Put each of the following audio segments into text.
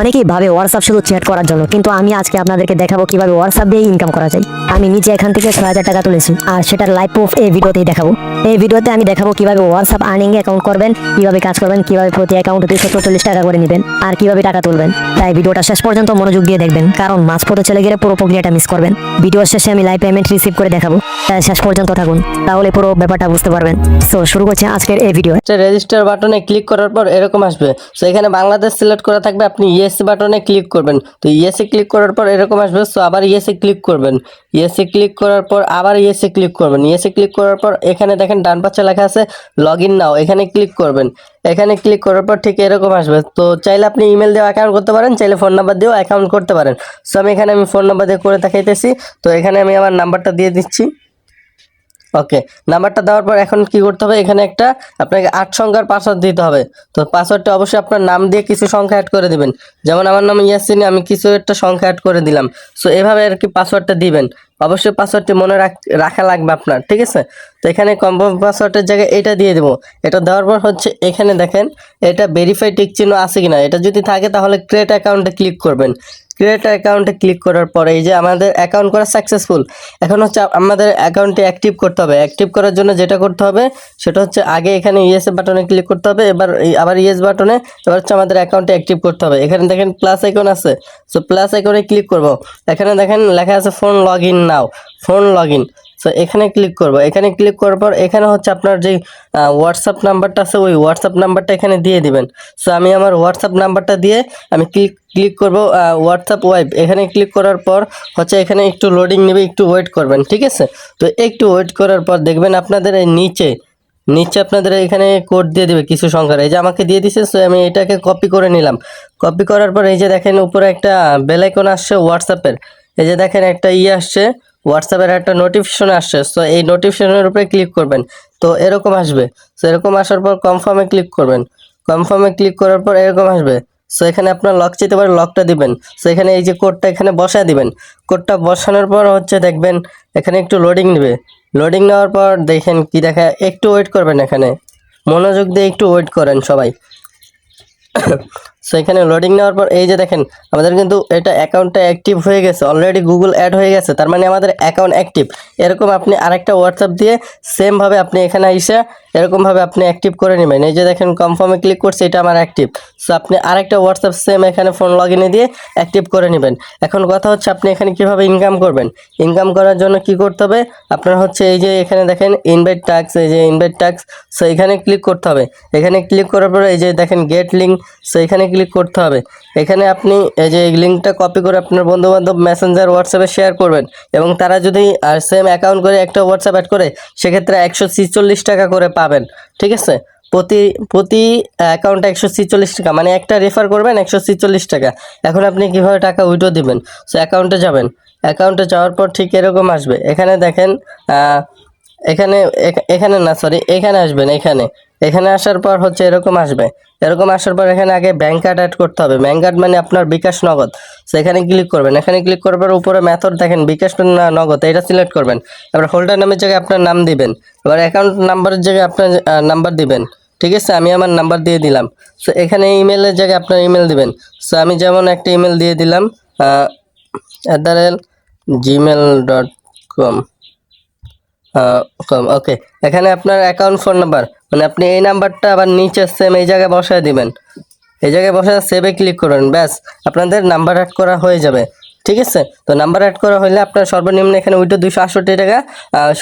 অনেকেই ভাবে হোয়াটসঅ্যাপ শুধু চ্যাট করার জন্য, কিন্তু আমি আজকে আপনাদেরকে দেখাবো কীভাবে হোয়াটসঅ্যাপ দিয়ে ইনকাম করা যায়। আমি নিজে এখান থেকে ছয় হাজার টাকা তুলেছি। আর সেটার লাইভ প্রুফ এই ভিডিওতেই দেখাবো। এই ভিডিওতে আমি দেখাবো কীভাবে হোয়াটসঅ্যাপ আর্নিং অ্যাকাউন্ট করবেন, কীভাবে কাজ করবেন, কীভাবে প্রতি অ্যাকাউন্ট দুশো চল্লিশ টাকা করে নেবেন, আর কীভাবে টাকা তুলবেন। তাই ভিডিওটা শেষ পর্যন্ত মনোযোগ দিয়ে দেখবেন, কারণ মাঝপথে চলে গেলে পুরো প্রক্রিয়াটা মিস করবেন। ভিডিও শেষে আমি লাইভ পেমেন্ট রিসিভ করে দেখাবো। তাই শেষ পর্যন্ত থাকুন, তাহলে পুরো ব্যাপারটা বুঝতে পারবেন। তো শুরু করছি আজকের এই ভিডিও রেজিস্টার বাটনে ক্লিক করার পর এরকম আসবে। সো এখানে বাংলাদেশ সিলেক্ট করা থাকবে, আপনি ইয়েস বাটনে ক্লিক করবেন। তো ইএসসি ক্লিক করার পর এরকম আসবে সো আবার ইএসসি ক্লিক করবেন। ইএসসি ক্লিক করার পর আবার ইএসসি ক্লিক করবেন। ইএসসি ক্লিক করার পর এখানে দেখেন ডান পাশে লেখা আছে লগ ইন নাও এখানে ক্লিক করবেন। এখানে ক্লিক করার পর ঠিক এরকম আসবে। তো চাইলে আপনি ইমেল দিয়ে অ্যাকাউন্ট করতে পারেন, চাইলে ফোন নাম্বার দিয়েও অ্যাকাউন্ট করতে পারেন। সো আমি এখানে আমি ফোন নাম্বার দিয়ে করে দেখাইতেছি। তো এখানে আমি আমার নাম্বারটা দিয়ে দিচ্ছি। ওকে নাম্বারটা দেওয়ার পর এখন কি করতে হবে? এখানে একটা আপনাকে আট সংখ্যার পাসওয়ার্ড দিতে হবে। তো পাসওয়ার্ডটা অবশ্যই আপনার নাম দিয়ে কিছু সংখ্যা অ্যাড করে দিবেন। যেমন আমার নাম ইয়াসিন, আমি কিছু একটা সংখ্যা অ্যাড করে দিলাম। সো এভাবে আর কি পাসওয়ার্ডটা দিবেন। অবশ্যই পাসওয়ার্ডটি মনে রাখ- লাগবে আপনার, ঠিক আছে? তো এখানে কনফার্ম পাসওয়ার্ডের জায়গায় এটা দিয়ে দেবো। এটা দেওয়ার পর হচ্ছে এখানে দেখেন, এটা ভেরিফাই টিক চিহ্ন আছে কিনা? এটা যদি থাকে তাহলে ক্রিয়েট অ্যাকাউন্টে ক্লিক করবেন। ক্রিয়েট অ্যাকাউন্টে ক্লিক করার পরে এই যে আমাদের অ্যাকাউন্ট করা সাকসেসফুল এখন হচ্ছে আমাদের অ্যাকাউন্টটি অ্যাক্টিভ করতে হবে। অ্যাক্টিভ করার জন্য যেটা করতে হবে, সেটা হচ্ছে আগে এখানে ইএস বাটনে ক্লিক করতে হবে, এবার আবার ইএস বাটনে এবার হচ্ছে আমাদের অ্যাকাউন্টে অ্যাক্টিভ করতে হবে। এখানে দেখেন প্লাস আইকন আছে। সো প্লাস আইকনে ক্লিক করব। এখানে দেখেন লেখা আছে phone log in now phone log in so এখানে ক্লিক করব। এখানে ক্লিক করার পর এখানে হচ্ছে আপনার যে হোয়াটসঅ্যাপ নাম্বারটা আছে, ওই হোয়াটসঅ্যাপ নাম্বারটা এখানে দিয়ে দিবেন। সো আমি আমার হোয়াটসঅ্যাপ নাম্বারটা দিয়ে আমি ক্লিক ক্লিক করব হোয়াটসঅ্যাপ ওয়াইপ এখানে ক্লিক করার পর হচ্ছে এখানে একটু লোডিং নেবে, একটু ওয়েট করবেন, ঠিক আছে? তো একটু ওয়েট করার পর দেখবেন আপনাদের এই নিচে নিচে আপনাদের এখানে কোড দিয়ে দেবে কিছু সংখ্যার। এই যে আমাকে দিয়ে দিছে সো আমি এটাকে কপি করে নিলাম। কপি করার পর এই যে দেখেন উপরে একটা বেলাইকন আসছে হোয়াটসঅ্যাপের এই যে দেখেন একটা ইয়ে আসছে হোয়াটসঅ্যাপের একটা নোটিফিকেশন আসছে সো এই নোটিফিকেশনের উপরে ক্লিক করবেন। তো এরকম আসবে সো এরকম আসার পর কনফার্মে ক্লিক করবেন। কনফার্মে ক্লিক করার পর এরকম আসবে সো এখানে আপনার লক চাইতে পারে লকটা দিবেন। সো এখানে এই যে কোডটা এখানে বসায় দিবেন। কোডটা বসানোর পর হচ্ছে দেখবেন, এখানে একটু লোডিং নেবে। লোডিং নেওয়ার পর দেখেন কি দেখা একটু ওয়েট করবেন এখানে। মনোযোগ দিয়ে একটু ওয়েট করেন সবাই। সো এখানে লোডিং নেওয়ার পর এই যে দেখেন, আমাদের কিন্তু এটা অ্যাকাউন্টটা অ্যাক্টিভ হয়ে গেছে অলরেডি গুগল অ্যাড হয়ে গেছে, তার মানে আমাদের অ্যাকাউন্ট অ্যাক্টিভ এরকম আপনি আরেকটা হোয়াটসঅ্যাপ দিয়ে সেমভাবে আপনি এখানে এসে এরকমভাবে আপনি অ্যাক্টিভ করে নেবেন। এই যে দেখেন কনফার্মে ক্লিক করছে, এটা আমার অ্যাক্টিভ সো আপনি আরেকটা হোয়াটসঅ্যাপ সেম এখানে ফোন লগ ইনে দিয়ে অ্যাক্টিভ করে নেবেন। এখন কথা হচ্ছে আপনি এখানে কীভাবে ইনকাম করবেন? ইনকাম করার জন্য কি করতে হবে? আপনার হচ্ছে এই যে এখানে দেখেন ইনভাইট টাক্স এই যে ইনভাইট টাক্স সো এখানে ক্লিক করতে হবে। এখানে ক্লিক করার পরে এই যে দেখেন গেট লিঙ্ক সো এখানে ক্লিক করতে হবে। এখানে আপনি এই যে লিঙ্কটা কপি করে আপনার বন্ধু বান্ধব মেসেঞ্জার হোয়াটসঅ্যাপে শেয়ার করবেন এবং তারা যদি সেম অ্যাকাউন্ট করে একটা হোয়াটসঅ্যাপ অ্যাড করে, সেক্ষেত্রে একশো টাকা করে পাবেন। ঠিক আছে? প্রতি প্রতি অ্যাকাউন্টে একশো ছিচল্লিশ টাকা মানে একটা রেফার করবেন একশো ছিচল্লিশ টাকা। এখন আপনি কীভাবে টাকা উইড্রো দিবেন? সো অ্যাকাউন্টে যাবেন। অ্যাকাউন্টে যাওয়ার পর ঠিক এরকম আসবে। এখানে দেখেন এখানে, এখ- এখানে না সরি এখানে আসবেন এখানে। এখানে আসার পর হচ্ছে এরকম আসবে। এরকম আসার পর এখানে আগে ব্যাংক কার্ড অ্যাড করতে হবে। ব্যাংক কার্ড মানে আপনার বিকাশ নগদ। সেখানে ক্লিক করবেন। এখানে ক্লিক করার পর উপরে মেথড দেখেন, বিকাশ নগদ এটা সিলেক্ট করবেন। এবার হোল্ডার নামের জায়গায় আপনার নাম দিবেন। এবার অ্যাকাউন্ট নাম্বারের জায়গায় আপনার নাম্বার দিবেন। ঠিক আছে? আমি আমার নাম্বার দিয়ে দিলাম। সো এখানে ইমেলের জায়গায় আপনার ইমেল দিবেন। সো আমি যেমন একটা ইমেল দিয়ে দিলাম at the rate gmail dot com okay এখানে আপনার অ্যাকাউন্ট ফোন নাম্বার মানে আপনি এই নাম্বারটা আবার নিচে সেম এই জায়গায় বসায় দিবেন। এই জায়গায় বসায় সেভে ক্লিক করবেন ব্যাস, আপনাদের নাম্বার অ্যাড করা হয়ে যাবে। ঠিক আছে? তো নাম্বার অ্যাড করা হলে আপনার সর্বনিম্ন এখানে উইডো দুশো আটষট্টি টাকা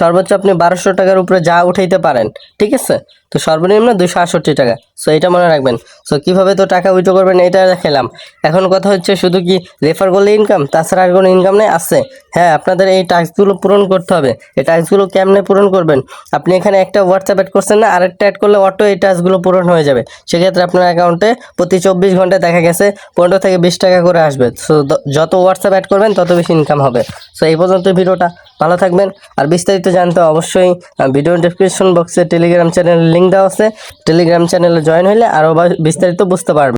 সর্বোচ্চ আপনি বারোশো টাকার উপরে যা উঠাইতে পারেন। ঠিক আছে? তো সর্বনিম্ন দুশো আটষট্টি টাকা। সো এটা মনে রাখবেন। সো কীভাবে তো টাকা উইটো করবেন এটা দেখালাম। এখন কথা হচ্ছে শুধু কি রেফার করলে ইনকাম তাছাড়া আর কোনো ইনকাম নেই? আছে। হ্যাঁ আপনাদের এই টাস্কগুলো পূরণ করতে হবে। এই টাস্কগুলো কেমনে পূরণ করবেন? আপনি এখানে একটা হোয়াটসঅ্যাপ অ্যাড করছেন না, আরেকটা অ্যাড করলে অটো এই টাস্কগুলো পূরণ হয়ে যাবে। সেক্ষেত্রে আপনার অ্যাকাউন্টে প্রতি চব্বিশ ঘন্টায় দেখা গেছে পনেরো থেকে বিশ টাকা করে আসবে। সো যত হোয়াটসঅ্যাপ অ্যাড করবেন, তত বেশি ইনকাম হবে। সো এই পর্যন্ত ভিডিওটা। ভালো থাকবেন। আর বিস্তারিত জানতে অবশ্যই ভিডিও ডিসক্রিপশন বক্সে টেলিগ্রাম চ্যানেলের লিঙ্ক দেওয়া আছে। টেলিগ্রাম চ্যানেলে জয়েন হলে আরও বিস্তারিত বুঝতে পারবেন।